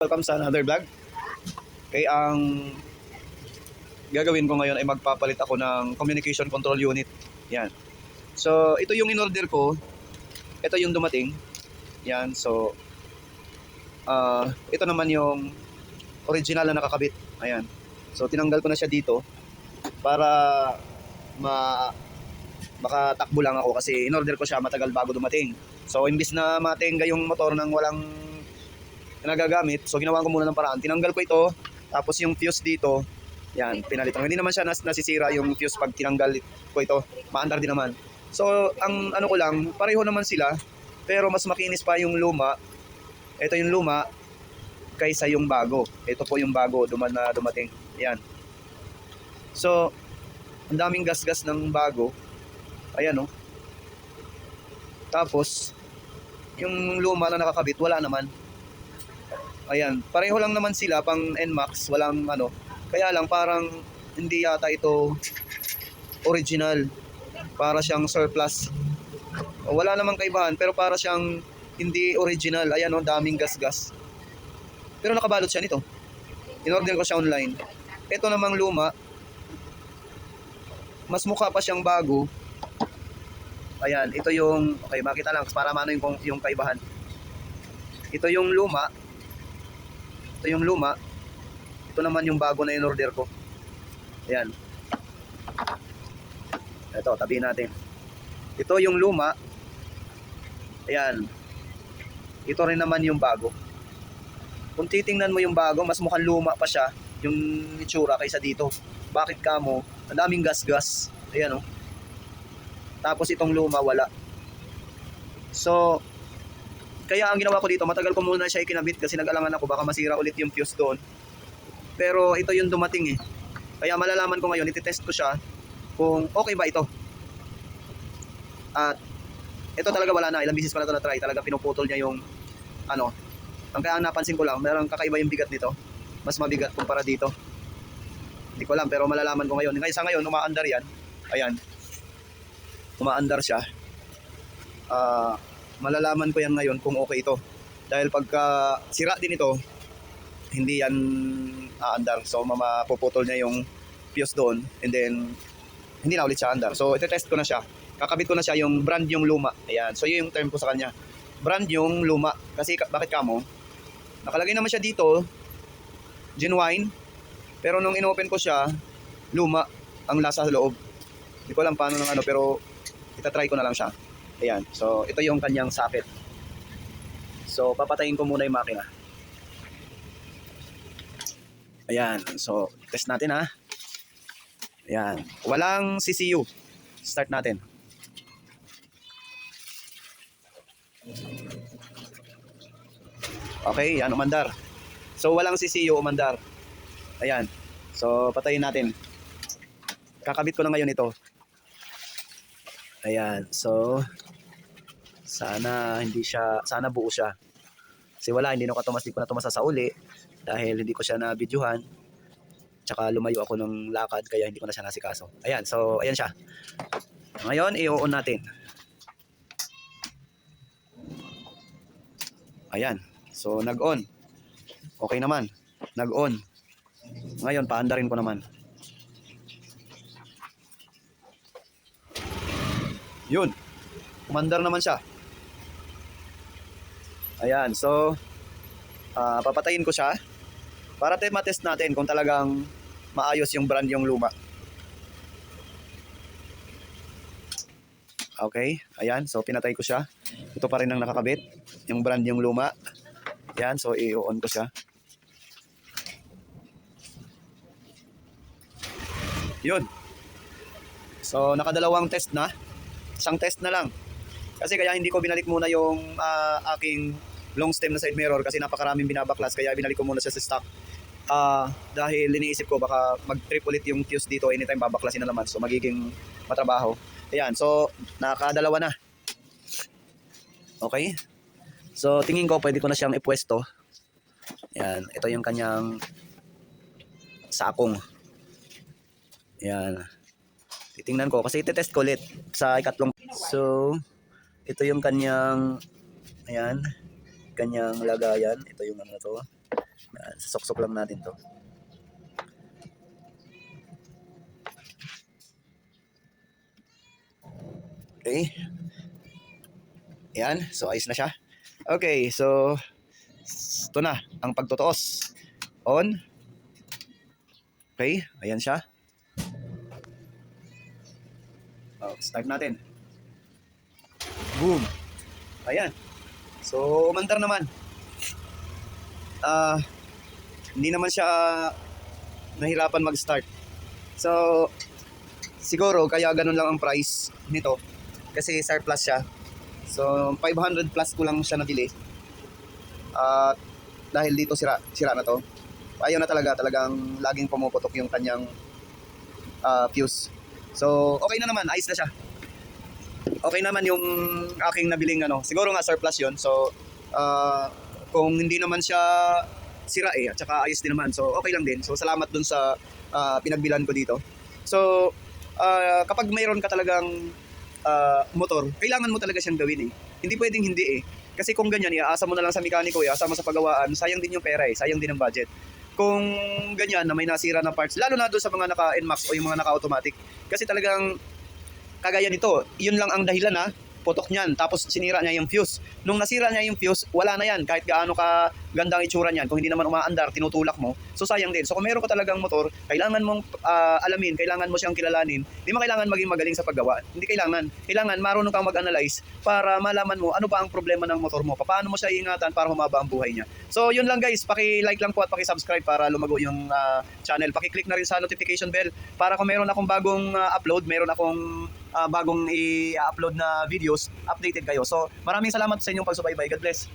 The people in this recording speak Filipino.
Welcome sa another vlog. Okay, ang gagawin ko ngayon ay magpapalit ako ng communication control unit. Yan. So, ito yung in-order ko. Ito yung dumating. Yan. So, ah ito naman yung original na nakakabit. Ayan. So, tinanggal ko na siya dito para ma makatakbo lang ako kasi in-order ko siya matagal bago dumating. So, imbis na matenga yung motor ng walang nagagamit. So ginawa ko muna ng paraan. Tinanggal ko ito, tapos yung fuse dito, yan, pinalitan. Hindi naman siya nas nasisira yung fuse pag tinanggal ko ito. Maandar din naman. So, ang ano ko lang, pareho naman sila, pero mas makinis pa yung luma. Ito yung luma kaysa yung bago. Ito po yung bago duman na dumating. Yan. So, ang daming gas-gas ng bago. Ayan oh. Tapos, yung luma na nakakabit, wala naman. Ayan, pareho lang naman sila pang NMAX, walang ano. Kaya lang parang hindi yata ito original. Para siyang surplus. Wala namang kaibahan pero para siyang hindi original. Ayan oh, daming gas-gas. Pero nakabalot siya nito. In-order ko siya online. Ito namang luma. Mas mukha pa siyang bago. Ayan, ito yung okay, makita lang para maano yung yung kaibahan. Ito yung luma, ito yung luma. Ito naman yung bago na in-order ko. Ayan. Ito, tabihin natin. Ito yung luma. Ayan. Ito rin naman yung bago. Kung titingnan mo yung bago, mas mukhang luma pa siya yung itsura kaysa dito. Bakit ka mo? Ang daming gas-gas. Ayan oh. Tapos itong luma, wala. So, kaya ang ginawa ko dito, matagal ko muna siya ikinabit kasi nag-alangan ako baka masira ulit yung fuse doon. Pero ito yung dumating eh. Kaya malalaman ko ngayon, ititest ko siya kung okay ba ito. At ito talaga wala na, ilang bisis pa na ito na-try. Talaga pinuputol niya yung ano. Ang kaya napansin ko lang, merong kakaiba yung bigat nito. Mas mabigat kumpara dito. Hindi ko alam, pero malalaman ko ngayon. Ngayon sa ngayon, umaandar yan. Ayan. Umaandar siya. Ah, malalaman ko yan ngayon kung okay ito. Dahil pagka sira din ito, hindi yan aandar. So mamapuputol niya yung fuse doon and then hindi na ulit siya andar. So ite-test ko na siya. Kakabit ko na siya yung brand yung luma. Ayan. So yun yung term ko sa kanya. Brand yung luma. Kasi ka- bakit kamo? Nakalagay naman siya dito, genuine. Pero nung inopen ko siya, luma ang lasa sa loob. Hindi ko alam paano ng ano pero itatry ko na lang siya. Ayan. So, ito yung kanyang socket. So, papatayin ko muna yung makina. Ayan. So, test natin ha. Ayan. Walang CCU. Start natin. Okay, yan, umandar. So, walang CCU, umandar. Ayan. So, patayin natin. Kakabit ko na ngayon ito. Ayan. So, sana hindi siya, sana buo siya. Kasi wala, hindi ko tumas, hindi ko na tumas sa uli dahil hindi ko siya na videohan. Tsaka lumayo ako ng lakad kaya hindi ko na siya nasikaso. Ayan, so ayan siya. Ngayon, i-on natin. Ayan. So nag-on. Okay naman. Nag-on. Ngayon, paandarin ko naman. Yun. Umandar naman siya. Ayan, so ah, papatayin ko siya para tayo matest natin kung talagang maayos yung brand yung luma. Okay, ayan, so pinatay ko siya. Ito pa rin ang nakakabit, yung brand yung luma. Ayan, so i-on ko siya. Yun. So nakadalawang test na. Isang test na lang. Kasi kaya hindi ko binalik muna yung ah, aking long stem na side mirror kasi napakaraming binabaklas kaya binalik ko muna siya sa stock. Ah, dahil iniisip ko baka mag-trip ulit yung fuse dito anytime babaklasin na naman so magiging matrabaho. Ayan, so nakadalawa na. Okay? So tingin ko pwede ko na siyang ipwesto. Ayan, ito yung kanyang sakong. Ayan. Titingnan ko kasi itetest ko ulit sa ikatlong. So, ito yung kanyang ayan, kanyang lagayan. Ito yung ano to. Yan, Sok-sok lang natin to. Okay. Yan, so ayos na siya. Okay, so ito na ang pagtotoos. On. Okay, ayan siya. Oh, start natin. Boom. Ayan. So, umandar naman. Ah, hindi naman siya nahirapan mag-start. So, siguro kaya ganun lang ang price nito kasi surplus siya. So, 500 plus ko lang siya nabili. At dahil dito sira, sira na to. Ayaw na talaga, talagang laging pumuputok yung kanyang ah, fuse. So, okay na naman, ayos na siya. Okay naman yung aking nabiling ano. Siguro nga surplus yon So, ah, kung hindi naman siya sira eh, at saka ayos din naman. So, okay lang din. So, salamat dun sa ah, pinagbilan ko dito. So, ah, kapag mayroon ka talagang ah, motor, kailangan mo talaga siyang gawin eh. Hindi pwedeng hindi eh. Kasi kung ganyan, iaasa mo na lang sa mekaniko, iaasa mo sa pagawaan, sayang din yung pera eh, sayang din ang budget. Kung ganyan na may nasira na parts, lalo na doon sa mga naka-NMAX o yung mga naka-automatic, kasi talagang kagaya nito, yun lang ang dahilan na putok niyan. Tapos sinira niya yung fuse. Nung nasira niya yung fuse, wala na yan. Kahit gaano ka gandang itsura niyan. Kung hindi naman umaandar, tinutulak mo. So sayang din. So kung meron ka talagang motor, kailangan mong ah, alamin, kailangan mo siyang kilalanin. Hindi mo kailangan maging magaling sa paggawa. Hindi kailangan. Kailangan marunong kang mag-analyze para malaman mo ano ba ang problema ng motor mo. Paano mo siya ingatan para humaba ang buhay niya. So yun lang guys, paki-like lang po at paki-subscribe para lumago yung ah, channel. Paki-click na rin sa notification bell para kung meron akong bagong ah, upload, meron akong ah, bagong i-upload na videos, updated kayo. So maraming salamat sa inyong pagsubaybay. God bless.